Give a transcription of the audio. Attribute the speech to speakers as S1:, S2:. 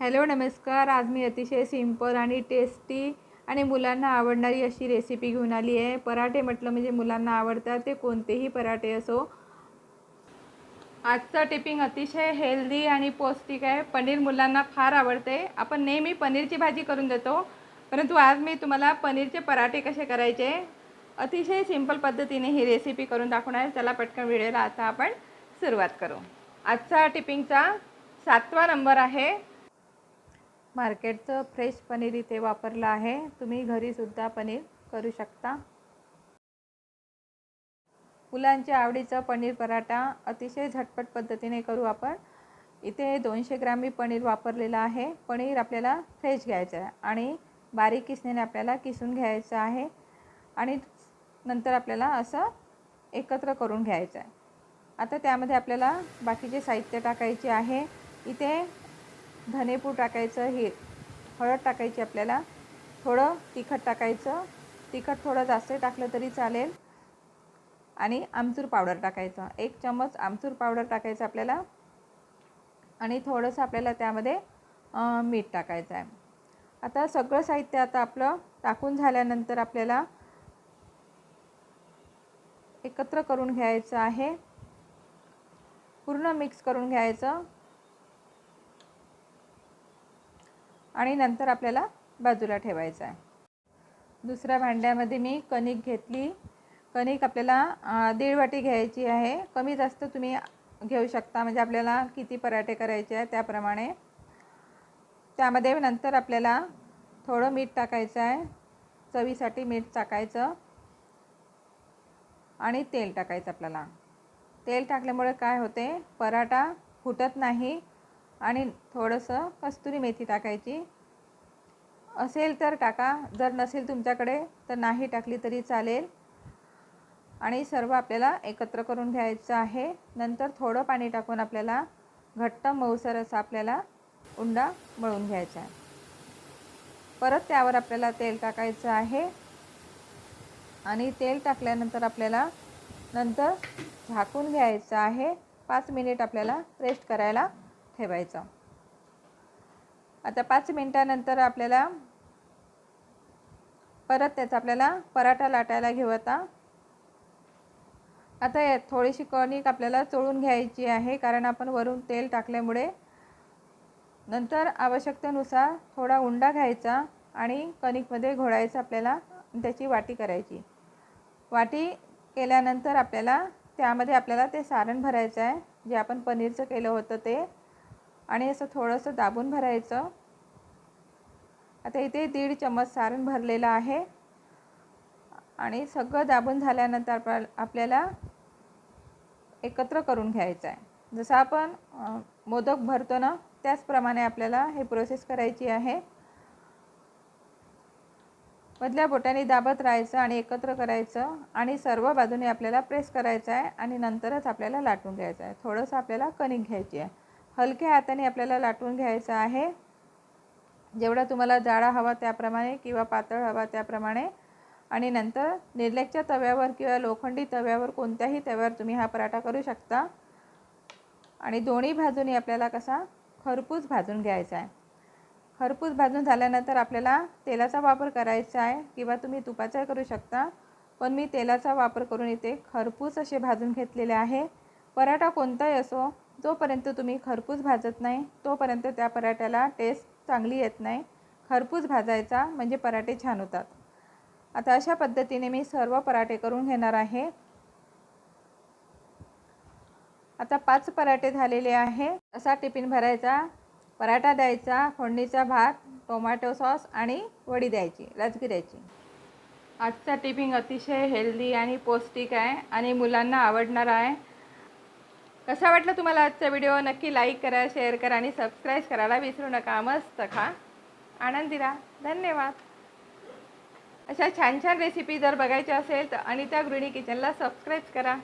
S1: Hello नमस्कार. आज मी अतिशय सिंपल आणि टेस्टी आणि मुलांना आवडणारी अशी रेसिपी घेऊन आली आहे. पराठे म्हटलं म्हणजे मुलांना आवडतात ते कोणतेही पराठे असो. आजचं टिपिंग अतिशय हेल्दी आणि पौष्टिक आहे. पनीर मुलांना फार आवडते. आपण नेहमी पनीरची भाजी करून देतो. परंतु आज मी तुम्हाला पनीरचे पराठे कसे करायचे? अतिशय सिंपल पद्धतीने ही रेसिपी करून दाखवणार आहे. चला पटकन व्हिडिओला आता आपण सुरुवात करू. आजचा टिपिंगचा सातवा नंबर आहे. मार्केटचं फ्रेश पनीर इथे वापरलं आहे. तुम्ही घरीसुद्धा पनीर करू शकता. मुलांच्या आवडीचा पनीर पराठा अतिशय झटपट पद्धतीने करू आपण. इथे दोनशे ग्रॅम मी पनीर वापरलेलं आहे. पनीर आपल्याला फ्रेश घ्यायचं आहे आणि बारीक किसण्याने आपल्याला किसून घ्यायचं आहे. आणि नंतर आपल्याला असं एकत्र करून घ्यायचं आहे. आता त्यामध्ये आपल्याला बाकीचे साहित्य टाकायचे आहे. इथे धनेपूड टाकायचं हे हळद टाकायची आपल्याला. थोडं तिखट टाकायचं. तिखट थोडं जास्त टाकलं तरी चालेल. आणि आमचूर पावडर टाकायचं. एक चम्मच आमचूर पावडर टाकायचं आपल्याला. आणि थोडंसं आपल्याला त्यामध्ये मीठ टाकायचं आहे. आता सगळं साहित्य आता आपलं टाकून झाल्यानंतर आपल्याला एकत्र करून घ्यायचं आहे. पूर्ण मिक्स करून घ्यायचं. आणि नंतर आपल्याला बाजूला ठेवायचं आहे. दुसऱ्या भांड्यामध्ये मी कणिक घेतली. कणिक आपल्याला दीड वाटी घ्यायची आहे. कमी जास्त तुम्ही घेऊ शकता. म्हणजे आपल्याला किती पराठे करायचे आहे त्याप्रमाणे. त्यामध्ये नंतर आपल्याला थोडं मीठ टाकायचं आहे. चवीसाठी मीठ टाकायचं. आणि तेल टाकायचं आपल्याला. तेल टाकल्यामुळे काय होते? पराठा फुटत नाही. आणि थोडंसं कस्तुरी मेथी टाकायची. असेल तर टाका जर नसेल तुमच्याकडे तर नाही टाकली तरी चालेल. आणि सर्व आपल्याला एकत्र करून घ्यायचं आहे. नंतर थोडं पाणी टाकून आपल्याला घट्ट मऊसर असं आपल्याला उंडा मळून घ्यायचा आहे. परत त्यावर आपल्याला तेल टाकायचं आहे. आणि तेल टाकल्यानंतर आपल्याला नंतर झाकून घ्यायचं आहे. पाच मिनिट आपल्याला रेस्ट करायला ठेवायचं. आता पाच मिनटानंतर आपल्याला परत त्याचा आपल्याला पराठा लाटायला घेऊ आता. आता या थोडीशी कणिक आपल्याला चोळून घ्यायची आहे कारण आपण वरून तेल टाकल्यामुळे नंतर आवश्यकतेनुसार थोडा उंडा घ्यायचा आणि कणिकमध्ये घोळायचं आपल्याला त्याची वाटी करायची. वाटी केल्यानंतर आपल्याला त्यामध्ये आपल्याला ते सारण भरायचं आहे. जे आपण पनीरचं केलं होतं ते आणि असं थोडंसं दाबून भरायचं. आता इथे दीड चम्मच सारण भरलेलं आहे. आणि सगळं दाबून झाल्यानंतर आपल्याला एकत्र करून घ्यायचं आहे. जसं आपण मोदक भरतो ना त्याचप्रमाणे आपल्याला हे प्रोसेस करायची आहे. मधल्या बोटाने दाबत राहायचं आणि एकत्र करायचं आणि सर्व बाजूने आपल्याला प्रेस करायचं आहे आणि नंतरच आपल्याला लाटून घ्यायचं आहे. थोडंसं आपल्याला कणिक घ्यायची आहे. हलक्या हाताने आपल्याला लाटून घ्यायचं आहे. जेवढा तुम्हाला जाडा हवा त्याप्रमाणे किंवा पातळ हवा त्याप्रमाणे. आणि नंतर निर्लेकच्या तव्यावर किंवा लोखंडी तव्यावर कोणत्याही तव्यावर तुम्ही हा पराठा करू शकता. आणि दोन्ही भाजूनही आपल्याला कसा खरपूस भाजून घ्यायचा आहे. खरपूस भाजून झाल्यानंतर आपल्याला तेलाचा वापर करायचा आहे किंवा तुम्ही तुपाचाही करू शकता. पण मी तेलाचा वापर करून इथे खरपूस असे भाजून घेतलेले आहे. पराठा कोणताही असो जोपर्यंत तुम्ही खरपूस भाजत नाही तोपर्यंत त्या पराठ्याला टेस्ट चांगली येत नाही. खरपूस भाजायचा म्हणजे पराठे छान होतात. आता अशा पद्धतीने मी सर्व पराठे करून घेणार आहे. आता पाच पराठे झालेले आहे. असा टिफिन भरायचा पराठा द्यायचा फोडणीचा भात टोमॅटो सॉस आणि वडी द्यायची राजगी द्यायची. आजचा टिफिन अतिशय हेल्दी आणि पौष्टिक आहे आणि मुलांना आवडणार आहे. कसा वाटलं तुम्हाला आजचा व्हिडिओ नक्की लाईक करा शेअर करा आणि सबस्क्राईब करायला विसरू नका. मस्त खा. आनंदी राहा धन्यवाद. अशा छान छान रेसिपी जर बघायच्या असेल तर अनिता गृहिणी किचनला सबस्क्राईब करा.